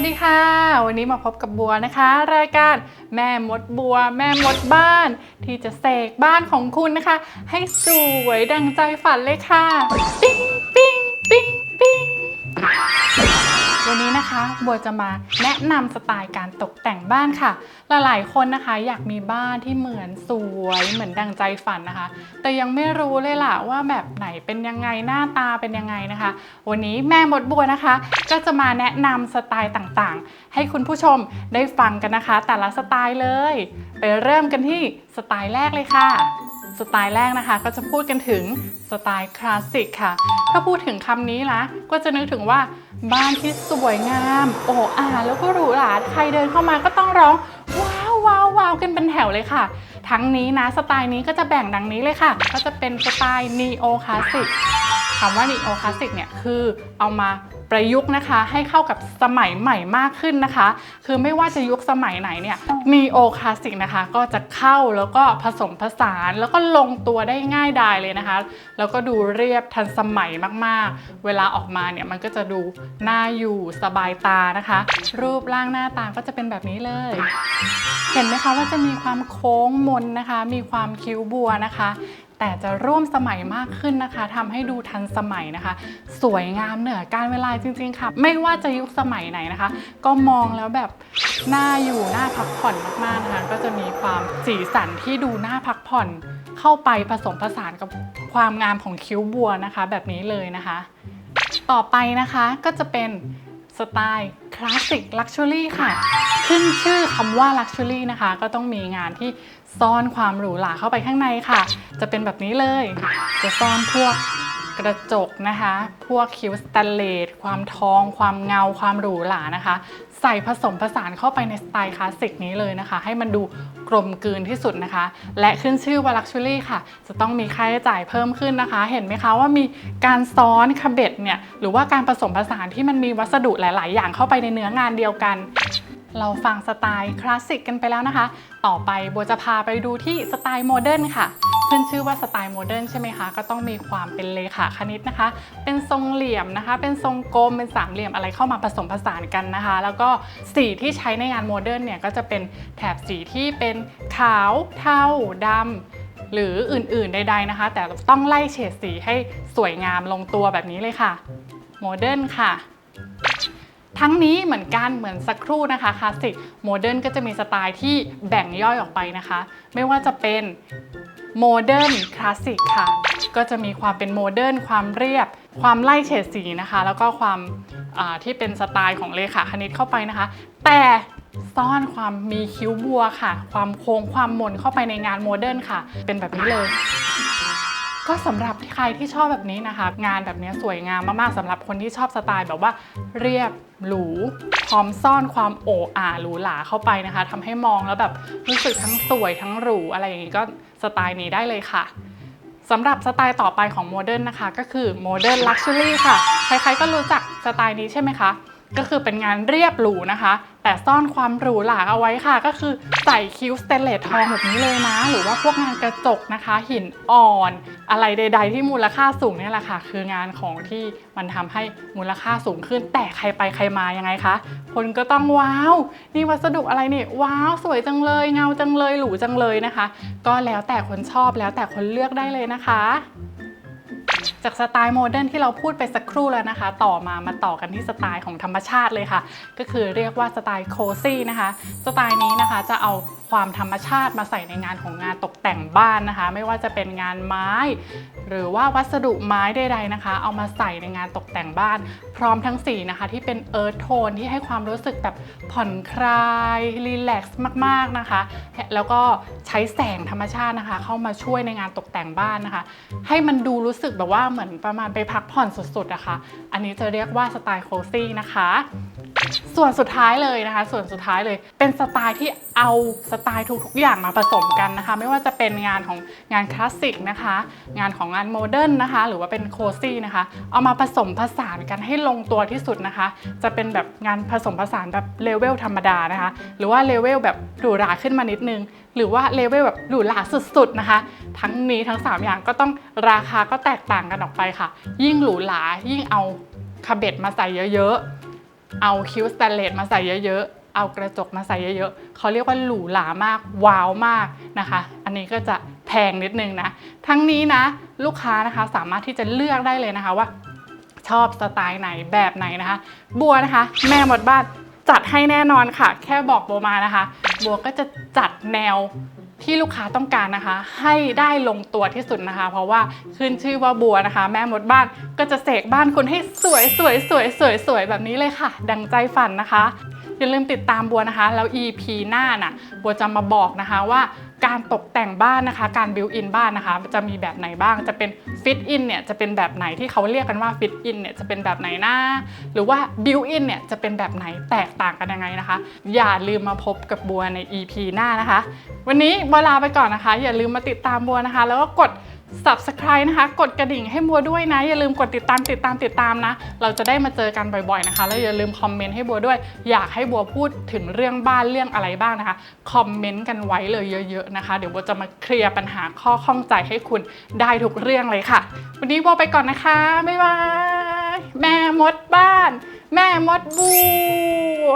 วัสดีค่ะ วันนี้มาพบกับบัวนะคะ รายการแม่มดบัว แม่มดบ้าน ที่จะเสกบ้านของคุณนะคะ ให้สวยดังใจฝันเลยค่ะ ปิ๊งปิ๊งปิ๊งปิ๊ง วันนี้นะคะบัวจะมาแนะนำสไตล์การตกแต่งบ้านค่ะ หลายๆคนนะคะ อยากมีบ้านที่เหมือนสวยเหมือนดังใจฝันนะคะ แต่ยังไม่รู้เลยล่ะว่าแบบไหนเป็นยังไงหน้าตาเป็นยังไงนะคะ วันนี้แม่มดบัวนะคะ ก็จะมาแนะนำสไตล์ต่างๆ ให้คุณผู้ชมได้ฟังกันนะคะ แต่ละสไตล์เลย ไปเริ่มกันที่สไตล์แรกเลยค่ะสไตล์แรกนะคะก็จะพูดกันถึงสไตล์คลาสสิกค่ะ ถ้าพูดถึงคำนี้ละก็จะนึกถึงว่า บ้านที่สวยงาม โอ้อาแล้วก็หรูหราใครเดินเข้ามาก็ต้องร้อง ว้าวว้าวว้าวกันเป็นแถวเลยค่ะ ทั้งนี้นะสไตล์นี้ก็จะแบ่งดังนี้เลยค่ะ ก็จะเป็นสไตล์นีโอคลาสสิกคำว่านีโอคลาสสิกเนี่ยคือเอามา ประยุกต์นะคะ ให้เข้ากับสมัยใหม่มากขึ้นนะคะ คือไม่ว่าจะยุคสมัยไหนเนี่ยนีโอคลาสสิกนะคะ ก็จะเข้าแล้วก็ผสมผสานแล้วก็ลงตัวได้ง่ายดายเลยนะคะ แล้วก็ดูเรียบทันสมัยมากๆ เวลาออกมาเนี่ยมันก็จะดูน่าอยู่สบายตานะคะ รูปร่างหน้าตาก็จะเป็นแบบนี้เลย เห็นไหมคะว่าจะมีความโค้งมนนะคะ มีความคิ้วบัวนะคะ แต่จะร่วมสมัยมากขึ้นนะคะทำให้ดูทันสมัยนะคะ สวยงามเหนือการเวลาจริง ๆ ค่ะ ไม่ว่าจะยุคสมัยไหนนะคะ ก็มองแล้วแบบน่าอยู่น่าพักผ่อนมากๆนะคะก็จะมีความสีสันที่ดูน่าพักผ่อนเข้าไปผสมผสานกับความงามของคิ้วบัวนะคะ แบบนี้เลยนะคะ ต่อไปนะคะก็จะเป็นสไตล์คลาสสิกลักชัวรี่ค่ะ ขึ้นชื่อคำว่าลักชัวรี่นะคะ ก็ต้องมีงานที่ซ่อนความหรูหราเข้าไปข้างในค่ะ จะเป็นแบบนี้เลย จะซ่อนพวกกระจกนะคะ พวกคิ้วสแตนเลส ความทอง ความเงา ความหรูหรานะคะ ใส่ผสมผสานเข้าไปในสไตล์คลาสสิกนี้เลยนะคะ ให้มันดูกลมกลืนที่สุดนะคะ และขึ้นชื่อว่าลักชัวรี่ค่ะ จะต้องมีค่าใช้จ่ายเพิ่มขึ้นนะคะ เห็นไหมคะว่ามีการซ้อนคาเบ็ดเนี่ย หรือว่าการผสมผสานที่มันมีวัสดุหลาย ๆ อย่างเข้าไปในเนื้องานเดียวกัน เราฟังสไตล์คลาสสิกกันไปแล้วนะคะ ต่อไปบัวจะพาไปดูที่สไตล์โมเดิร์นค่ะขึ้นชื่อว่าสไตล์โมเดิร์นใช่ไหมคะ ก็ต้องมีความเป็นเลขาคณิตนะคะ เป็นทรงเหลี่ยมนะคะ เป็นทรงกลม เป็นสามเหลี่ยมอะไรเข้ามาผสมผสานกันนะคะ แล้วก็สีที่ใช้ในงานโมเดิร์นเนี่ยก็จะเป็นแถบสีที่เป็นขาวเทาดำหรืออื่นๆใด ๆนะคะ แต่ต้องไล่เฉดสีให้สวยงามลงตัวแบบนี้เลยค่ะ โมเดิร์นค่ะ ทั้งนี้เหมือนกันเหมือนสักครู่นะคะคลาสสิกโมเดิร์นก็จะมีสไตล์ที่แบ่งย่อยออกไปนะคะ ไม่ว่าจะเป็นโมเดิร์นคลาสสิกค่ะ ก็จะมีความเป็นโมเดิร์นความเรียบ ความไล่เฉดสีนะคะ แล้วก็ความที่เป็นสไตล์ของเลขาคณิตเข้าไปนะคะ แต่ซ่อนความมีคิ้วบัวค่ะ ความโค้งความมนเข้าไปในงานโมเดิร์นค่ะ เป็นแบบนี้เลย ก็สำหรับใครที่ชอบแบบนี้นะคะ งานแบบนี้สวยงามมากๆสำหรับคนที่ชอบสไตล์แบบว่าเรียบหรูพร้อมซ่อนความโอ้อาหรูหราเข้าไปนะคะทำให้มองแล้วแบบรู้สึกทั้งสวยทั้งหรูอะไรอย่างนี้ก็สไตล์นี้ได้เลยค่ะสำหรับสไตล์ต่อไปของโมเดิร์นนะคะ ก็คือโมเดิร์นลักชัวรี่ค่ะ ใครๆก็รู้จักสไตล์นี้ใช่ไหมคะ ก็คือเป็นงานเรียบหรูนะคะ แต่ซ่อนความหรูหราเอาไว้ค่ะ ก็คือใส่คิ้วสเตนเลสทองแบบนี้เลยนะ หรือว่าพวกงานกระจกนะคะ หินอ่อน อะไรใด ๆ ที่มูลค่าสูงนี่แหละค่ะ คืองานของที่มันทำให้มูลค่าสูงขึ้น แต่ใครไปใครมายังไงคะคนก็ต้องว้าวนี่วัสดุอะไรนี่ว้าวสวยจังเลย เงาจังเลยหรูจังเลยนะคะ ก็แล้วแต่คนชอบแล้วแต่คนเลือกได้เลยนะคะ จากสไตล์โมเดิร์นที่เราพูดไปสักครู่แล้วนะคะ ต่อมามาต่อกันที่สไตล์ของธรรมชาติเลยค่ะ ก็คือเรียกว่าสไตล์โคซี่นะคะ สไตล์นี้นะคะจะเอา ความธรรมชาติมาใส่ในงานของงานตกแต่งบ้านนะคะ ไม่ว่าจะเป็นงานไม้ หรือว่าวัสดุไม้ใดๆนะคะ เอามาใส่ในงานตกแต่งบ้าน พร้อมทั้งสีนะคะ ที่เป็นเอิร์ธโทนที่ให้ความรู้สึกแบบผ่อนคลายรีแลกซ์มากๆนะคะ แล้วก็ใช้แสงธรรมชาตินะคะ เข้ามาช่วยในงานตกแต่งบ้านนะคะ ให้มันดูรู้สึกแบบว่าเหมือนประมาณไปพักผ่อนสุดๆนะคะ อันนี้จะเรียกว่าสไตล์โคซี่นะคะ ส่วนสุดท้ายเลยนะคะ ส่วนสุดท้ายเลยเป็นสไตล์ที่เอาสไตล์ทุกๆ อย่างมาผสมกันนะคะ ไม่ว่าจะเป็นงานของงานคลาสสิกนะคะ งานของงานโมเดิร์นนะคะ หรือว่าเป็นโคซี่นะคะ เอามาผสมผสานกันให้ลงตัวที่สุดนะคะ จะเป็นแบบงานผสมผสานแบบเลเวลธรรมดานะคะ หรือว่าเลเวลแบบหรูหราขึ้นมานิดนึง หรือว่าเลเวลแบบหรูหราสุดๆนะคะ ทั้งนี้ทั้ง 3 อย่างก็ต้องราคาก็แตกต่างกันออกไปค่ะ ยิ่งหรูหรายิ่งเอาคาเบ็ดมาใส่เยอะๆ เอาคิ้วสแตนเลสมาใส่เยอะๆ เอากระจกมาใส่เยอะๆเขาเรียกว่าหรูหรามากว้าวมากนะคะ อันนี้ก็จะแพงนิดนึงนะ ทั้งนี้นะลูกค้านะคะสามารถที่จะเลือกได้เลยนะคะว่า ชอบสไตล์ไหนแบบไหนนะคะ บัวนะคะ แม่หมดบ้านจัดให้แน่นอนค่ะ แค่บอกโบมานะคะ บัวก็จะจัดแนวที่ลูกค้าต้องการนะคะ ให้ได้ลงตัวที่สุดนะคะ เพราะว่าขึ้นชื่อว่าบัวนะคะ แม่หมดบ้านก็จะเสกบ้านคุณให้สวยสวยสวยสวยสวยแบบนี้เลยค่ะ ดังใจฝันนะคะ อย่าลืมติดตามบัวนะคะ แล้ว EP หน้าน่ะบัวจะมาบอกนะคะว่าการตกแต่งบ้านนะคะ การบิวอินบ้านนะคะ จะมีแบบไหนบ้าง จะเป็นฟิตอินเนี่ยจะเป็นแบบไหนที่เขาเรียกกันว่าฟิตอินเนี่ยจะเป็นแบบไหนนะหรือว่าบิวอินเนี่ยจะเป็นแบบไหนแตกต่างกันยังไงนะคะ อย่าลืมมาพบกับบัวใน EP หน้านะคะ วันนี้บัวลาไปก่อนนะคะ อย่าลืมมาติดตามบัวนะคะ แล้วก็กด subscribe นะคะ กดกระดิ่งให้บัวด้วยนะ อย่าลืมกดติดตามติดตามติดตามนะ เราจะได้มาเจอกันบ่อยๆนะคะ แล้วอย่าลืมคอมเมนต์ให้บัวด้วย อยากให้บัวพูดถึงเรื่องบ้านเรื่องอะไรบ้างนะคะ คอมเมนต์กันไว้เลยเยอะ ๆนะคะ เดี๋ยวบัวจะมาเคลียร์ปัญหาข้อข้องใจให้คุณได้ทุกเรื่องเลยค่ะ วันนี้บัวไปก่อนนะคะ บ๊ายบาย แม่มดบ้าน แม่มดบัว